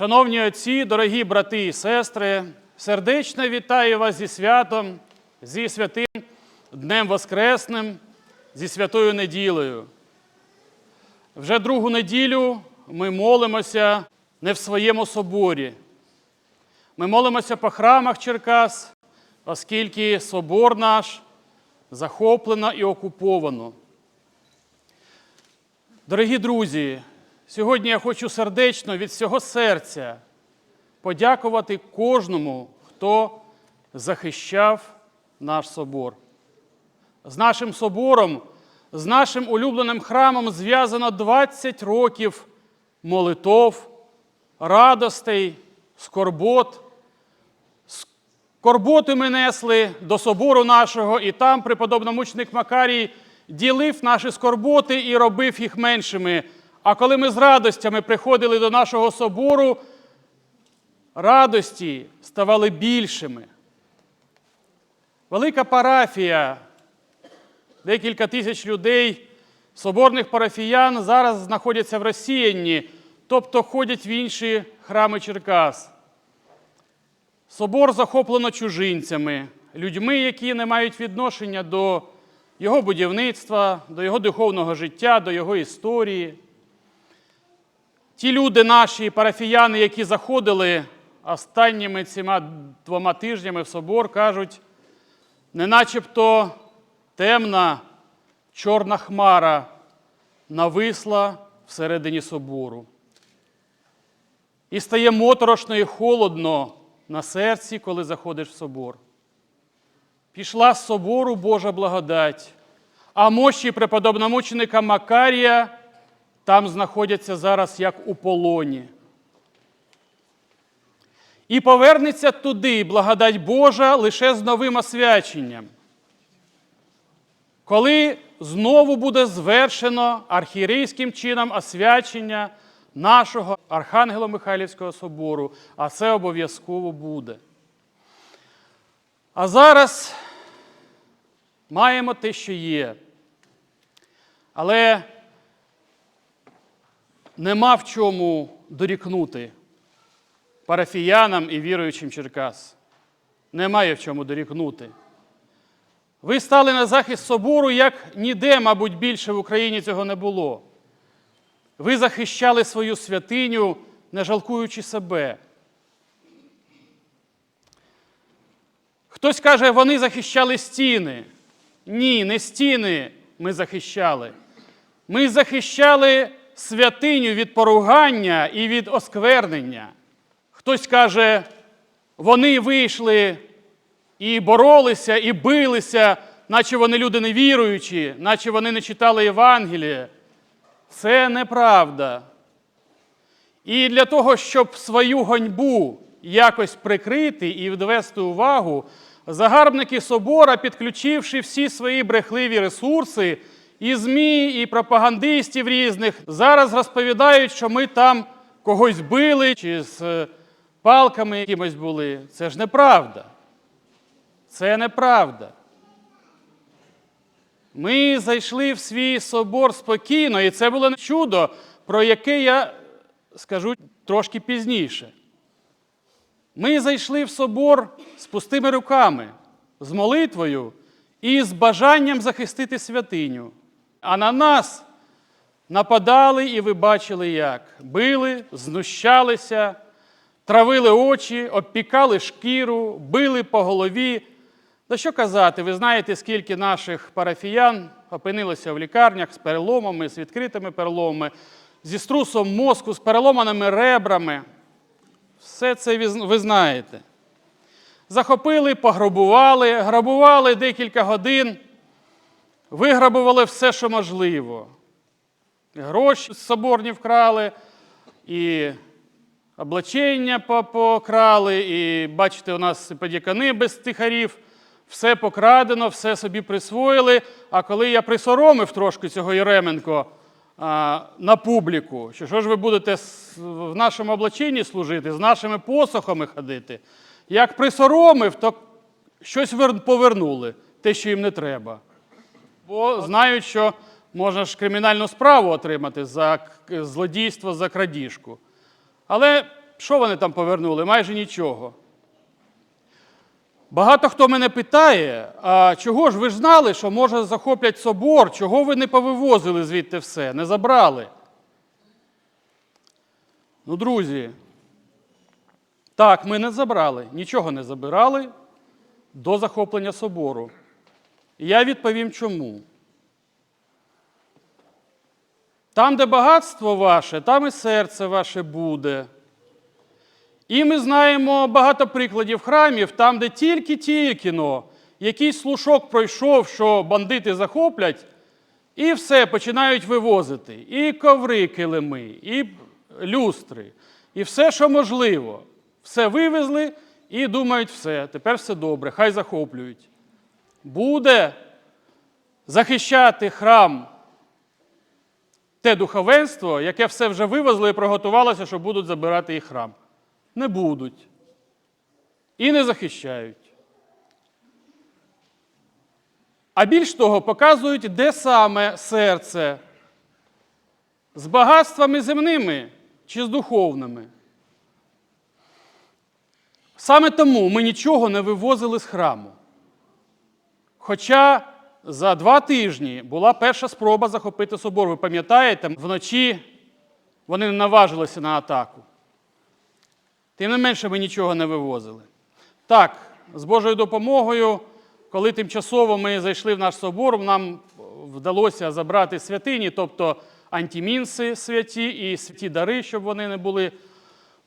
Шановні отці, дорогі брати і сестри, сердечно вітаю вас зі святом, зі святим Днем Воскресним, зі святою неділею. Вже другу неділю ми молимося не в своєму соборі. Ми молимося по храмах Черкас, оскільки собор наш захоплено і окуповано. Дорогі друзі, сьогодні я хочу сердечно від всього серця подякувати кожному, хто захищав наш собор. З нашим собором, з нашим улюбленим храмом зв'язано 20 років молитов, радостей, скорбот. Скорботи ми несли до собору нашого, і там преподобномученик Макарій ділив наші скорботи і робив їх меншими. А коли ми з радостями приходили до нашого собору, радості ставали більшими. Велика парафія, декілька тисяч людей, соборних парафіян зараз знаходяться в розсіянні, тобто ходять в інші храми Черкас. Собор захоплено чужинцями, людьми, які не мають відношення до його будівництва, до його духовного життя, до його історії. Ті люди, наші парафіяни, які заходили останніми цими двома тижнями в собор, кажуть, не начебто темна чорна хмара нависла всередині собору. І стає моторошно і холодно на серці, коли заходиш в собор. Пішла з собору Божа благодать, а мощі преподобномученика Макарія там знаходяться зараз як у полоні. І повернеться туди благодать Божа лише з новим освяченням. Коли знову буде звершено архієрейським чином освячення нашого Архангело-Михайлівського собору, а це обов'язково буде. А зараз маємо те, що є. Але нема в чому дорікнути парафіянам і віруючим Черкас. Немає в чому дорікнути. Ви стали на захист собору, як ніде, мабуть, більше в Україні цього не було. Ви захищали свою святиню, не жалкуючи себе. Хтось каже, вони захищали стіни. Ні, не стіни ми захищали. Ми захищали святиню від поругання і від осквернення. Хтось каже, вони вийшли і боролися, і билися, наче вони люди невіруючі, наче вони не читали Євангеліє. Це неправда. І для того, щоб свою ганьбу якось прикрити і відвести увагу, загарбники собора, підключивши всі свої брехливі ресурси, і ЗМІ, і пропагандистів різних, зараз розповідають, що ми там когось били чи з е, палками якимось були. Це ж неправда. Це неправда. Ми зайшли в свій собор спокійно, і це було чудо, про яке я скажу трошки пізніше. Ми зайшли в собор з пустими руками, з молитвою і з бажанням захистити святиню. А на нас нападали, і ви бачили, як били, знущалися, травили очі, обпікали шкіру, били по голові. Та що казати, ви знаєте, скільки наших парафіян опинилося в лікарнях з переломами, з відкритими переломами, зі струсом мозку, з переломаними ребрами. Все це ви знаєте. Захопили, пограбували, грабували декілька годин, виграбували все, що можливо. Гроші з соборні вкрали, і облачення покрали, і бачите, у нас подякани без тихарів. Все покрадено, все собі присвоїли. А коли я присоромив трошки цього Єременко а, на публіку, що що ж ви будете в нашому облаченні служити, з нашими посохами ходити, як присоромив, то щось повернули, те, що їм не треба. Бо знають, що можна ж кримінальну справу отримати за злодійство, за крадіжку. Але Що вони там повернули? Майже нічого. Багато хто мене питає, а чого ж ви ж знали, що може захоплять собор, чого ви не повивозили звідти все, не забрали? Ну, друзі, так, ми не забрали, нічого не забирали до захоплення собору. І я відповім чому. Там, де багатство ваше, там і серце ваше буде. І ми знаємо багато прикладів храмів, там, де тільки-тільки но якийсь слушок пройшов, що бандити захоплять, і все починають вивозити. І коври килими, і люстри, і все, що можливо. Все вивезли і думають, все, тепер все добре, хай захоплюють. Буде захищати храм те духовенство, яке все вже вивезло і приготувалося, що будуть забирати їх храм. Не будуть. І не захищають. А більш того, показують, де саме серце з багатствами земними чи з духовними. Саме тому ми нічого не вивозили з храму. Хоча за два тижні була перша спроба захопити собор. Ви пам'ятаєте, вночі вони не наважилися на атаку. Тим не менше, ми нічого не вивозили. Так, з Божою допомогою, коли тимчасово ми зайшли в наш собор, нам вдалося забрати святині, тобто антимінси святі і святі дари, щоб вони не були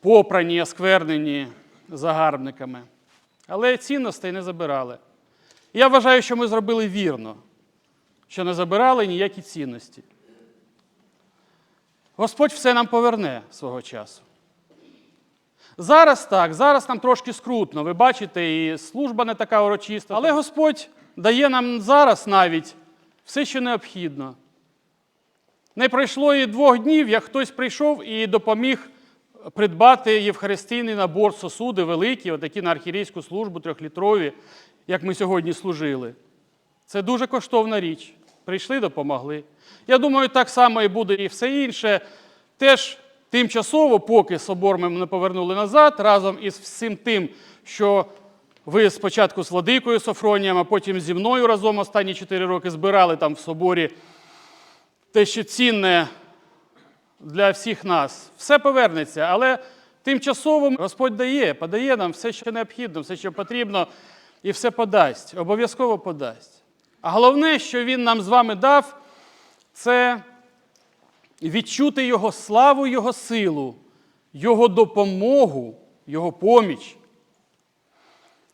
попрані, осквернені загарбниками. Але цінностей не забирали. Я вважаю, що ми зробили вірно, що не забирали ніякі цінності. Господь все нам поверне свого часу. Зараз так, зараз нам трошки скрутно. Ви бачите, і служба не така урочиста. Але Господь дає нам зараз навіть все, що необхідно. Не пройшло і двох днів, як хтось прийшов і допоміг придбати євхаристійний набор сосуди великі, отакі на архірейську службу трьохлітрові, як ми сьогодні служили. Це дуже коштовна річ. Прийшли, допомогли. Я думаю, так само і буде і все інше. Теж тимчасово, поки собор ми не повернули назад, разом із всім тим, що ви спочатку з Владикою Софронієм, а потім зі мною разом останні 4 роки збирали там в соборі те, що цінне для всіх нас. Все повернеться, але тимчасово Господь дає, подає нам все, що необхідно, все, що потрібно, і все подасть, обов'язково подасть. А головне, що Він нам з вами дав, це відчути Його славу, Його силу, Його допомогу, Його поміч.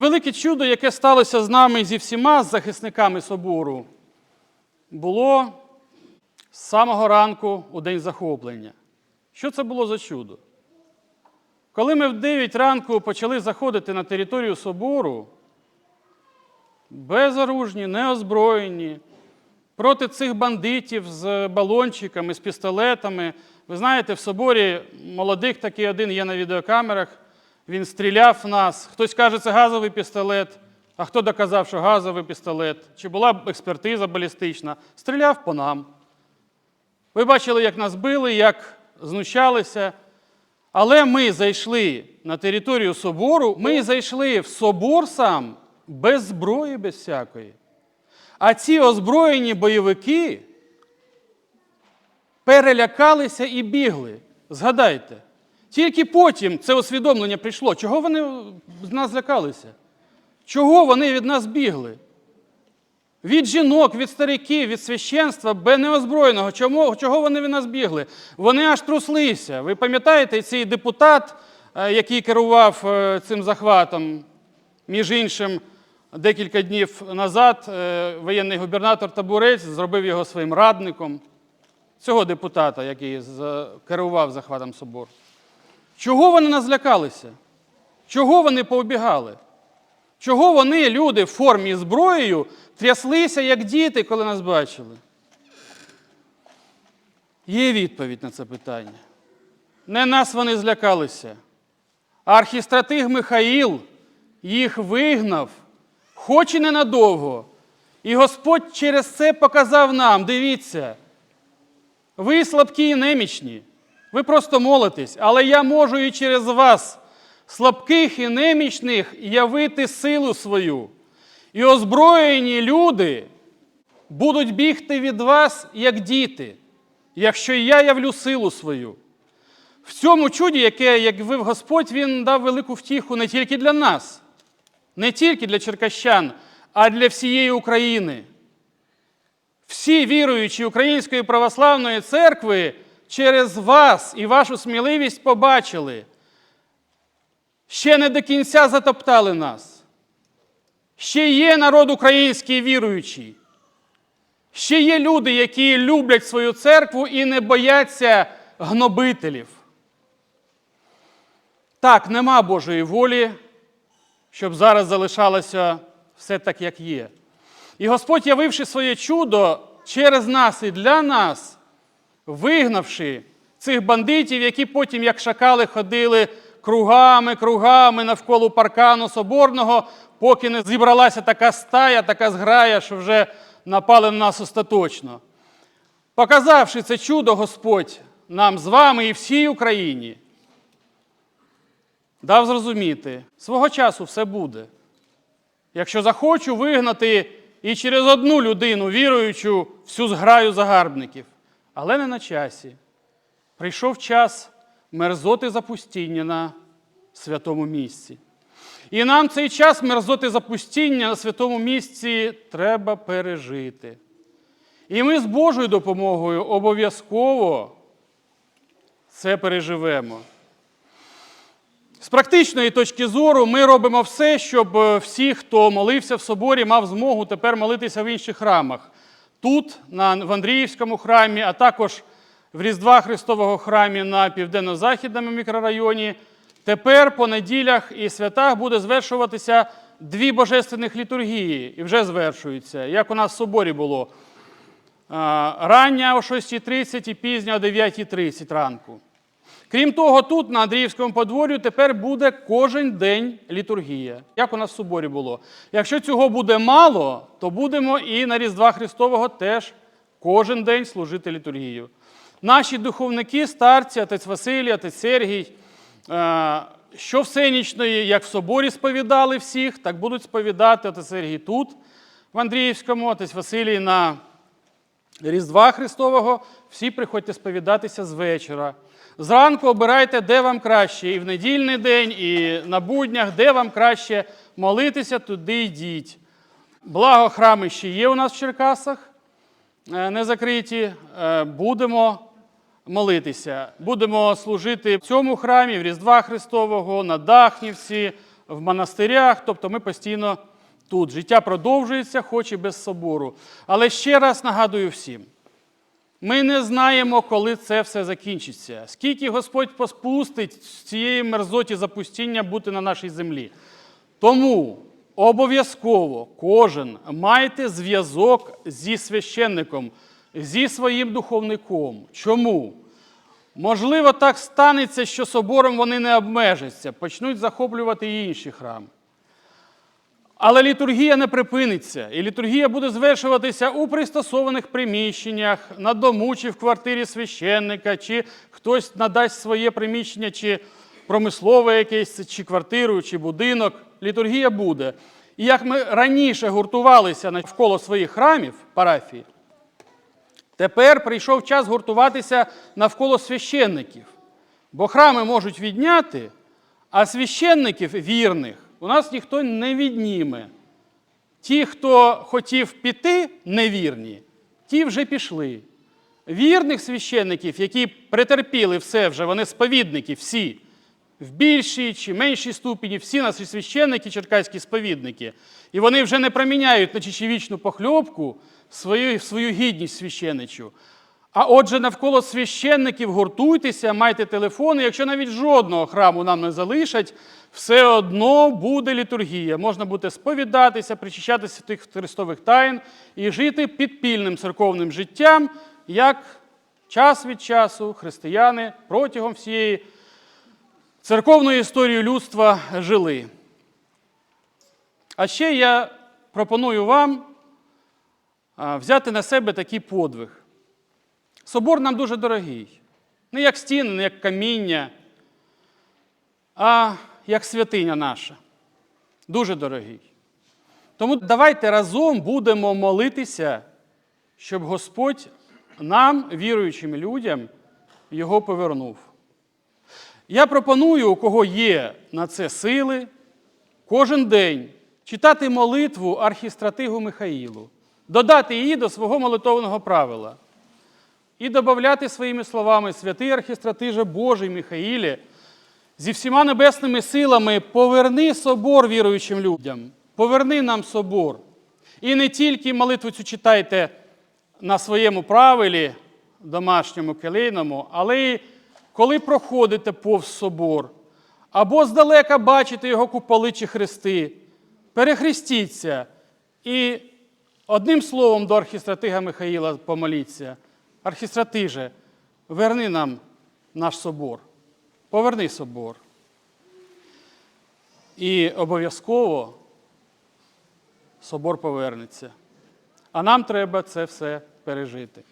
Велике чудо, яке сталося з нами зі всіма захисниками собору, було з самого ранку у день захоплення. Що це було за чудо? Коли ми в 9 ранку почали заходити на територію собору, безоружні, неозброєні, проти цих бандитів з балончиками, з пістолетами. Ви знаєте, в соборі молодих такий один є на відеокамерах, він стріляв в нас. Хтось каже, це газовий пістолет, а хто доказав, що газовий пістолет? Чи була б експертиза балістична? Стріляв по нам. Ви бачили, як нас били, як знущалися. Але ми зайшли на територію собору, ми зайшли в собор сам без зброї, без всякої. А ці озброєні бойовики перелякалися і бігли. Згадайте. Тільки потім це усвідомлення прийшло. Чого вони з нас злякалися? Чого вони від нас бігли? Від жінок, від стариків, від священства, без неозброєного. Чому, чого вони від нас бігли? Вони аж труслися. Ви пам'ятаєте, цей депутат, е, який керував е, цим захватом, між іншим, декілька днів назад е, воєнний губернатор Табурець зробив його своїм радником, цього депутата, який керував захватом собору. Чого вони нас злякалися? Чого вони поубігали? Чого вони, люди в формі зброєю, тряслися, як діти, коли нас бачили? Є відповідь на це питання. Не нас вони злякалися. Архістратиг Михаїл їх вигнав, хоч і ненадовго. І Господь через це показав нам: дивіться, ви слабкі і немічні, Ви просто молитесь, але я можу і через вас, слабких і немічних, явити силу свою. І озброєні люди будуть бігти від вас, як діти, якщо я явлю силу свою. В цьому чуді, яке, як вив Господь, Він дав велику втіху не тільки для нас, не тільки для черкащан, а для всієї України. Всі віруючі Української православної церкви через вас і вашу сміливість побачили. Ще не до кінця затоптали нас. Ще є народ український віруючий. Ще є люди, які люблять свою церкву і не бояться гнобителів. Так, нема Божої волі, щоб зараз залишалося все так, як є. І Господь, явивши своє чудо через нас і для нас, вигнавши цих бандитів, які потім, як шакали, ходили кругами, кругами навколо паркану соборного, поки не зібралася така стая, така зграя, що вже напали на нас остаточно. Показавши це чудо, Господь нам з вами і всій Україні, дав зрозуміти, свого часу все буде. Якщо захочу вигнати і через одну людину, віруючу, всю зграю загарбників, але не на часі. Прийшов час мерзоти запустіння на святому місці. І нам цей час мерзоти запустіння на святому місці треба пережити. І ми з Божою допомогою обов'язково це переживемо. З практичної точки зору ми робимо все, щоб е, всі, хто молився в соборі, мав змогу тепер молитися в інших храмах. Тут, в Андріївському храмі, а також в Різдва Христового храмі на південно-західному мікрорайоні. Тепер по неділях і святах буде звершуватися дві божественних літургії, і вже звершуються, як у нас в соборі було. Рання о 6.30 і пізня о 9.30 ранку. Крім того, тут, на Андріївському подвор'ю, тепер буде кожен день літургія, як у нас в соборі було. Якщо цього буде мало, то будемо і на Різдва Христового теж кожен день служити літургію. Наші духовники, старці, отець Василій, отець Сергій, е, що всенічної, як в соборі сповідали всіх, так будуть сповідати отець Сергій тут, в Андріївському, отець Василій на Різдва Христового, всі приходьте сповідатися з вечора. Зранку обирайте, де вам краще, і в недільний день, і на буднях, де вам краще молитися, туди йдіть. Благо, храми ще є у нас в Черкасах, е, не закриті. Е, Будемо молитися. Будемо служити в цьому храмі, в Різдва Христового, на Дахнівці, в монастирях. Тобто ми постійно тут. Життя продовжується, хоч і без собору. Але ще раз нагадую всім. Ми не знаємо, коли це все закінчиться. Скільки Господь поспустить з цієї мерзоті запустіння бути на нашій землі. Тому обов'язково кожен майте зв'язок зі священником, зі своїм духовником. Чому? Можливо, так станеться, що собором вони не обмежаться, почнуть захоплювати і інші храми. Але літургія не припиниться, і літургія буде звершуватися у пристосованих приміщеннях, на дому чи в квартирі священника, чи хтось надасть своє приміщення, чи промислове якесь, чи квартиру, чи будинок. Літургія буде. І як ми раніше гуртувалися навколо своїх храмів, парафії, тепер прийшов час гуртуватися навколо священників. Бо храми можуть відняти, а священників вірних у нас ніхто не відніме. Ті, хто хотів піти, невірні, ті вже пішли. Вірних священників, які претерпіли все вже, вони сповідники, всі, в більшій чи меншій ступені, всі наші священники, черкаські сповідники. І вони вже не проміняють на чечевічну похльопку свою, свою гідність священичу. А отже, навколо священників гуртуйтеся, майте телефони. Якщо навіть жодного храму нам не залишать, все одно буде літургія. Можна буде сповідатися, причащатися тих христових тайн і жити підпільним церковним життям, як час від часу християни протягом всієї церковної історії людства жили. А ще я пропоную вам взяти на себе такий подвиг. Собор нам дуже дорогий. Не як стіни, не як каміння, а як святиня наша. Дуже дорогий. Тому давайте разом будемо молитися, щоб Господь нам, віруючим людям, його повернув. Я пропоную, у кого є на це сили, кожен день читати молитву архістратигу Михаїлу, додати її до свого молитовного правила і додати своїми словами святий архістратиже Божий Михаїлі, зі всіма небесними силами поверни собор віруючим людям, поверни нам собор. І не тільки молитву цю читайте на своєму правилі, домашньому келейному, але й коли проходите повз собор, або здалека бачите його куполи чи хрести, перехрестіться і одним словом до архістратига Михаїла помоліться. Архістратиже, верни нам наш собор, поверни собор. І обов'язково собор повернеться. А нам треба це все пережити.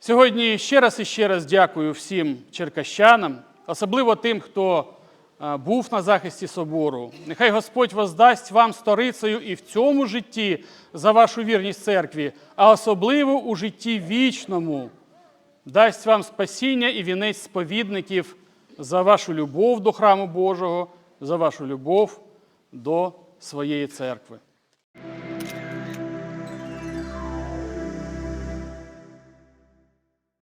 Сьогодні ще раз і ще раз дякую всім черкащанам, особливо тим, хто був на захисті собору. Нехай Господь воздасть вам сторицею і в цьому житті за вашу вірність церкві, а особливо у житті вічному. Дасть вам спасіння і вінець сповідників за вашу любов до храму Божого, за вашу любов до своєї церкви.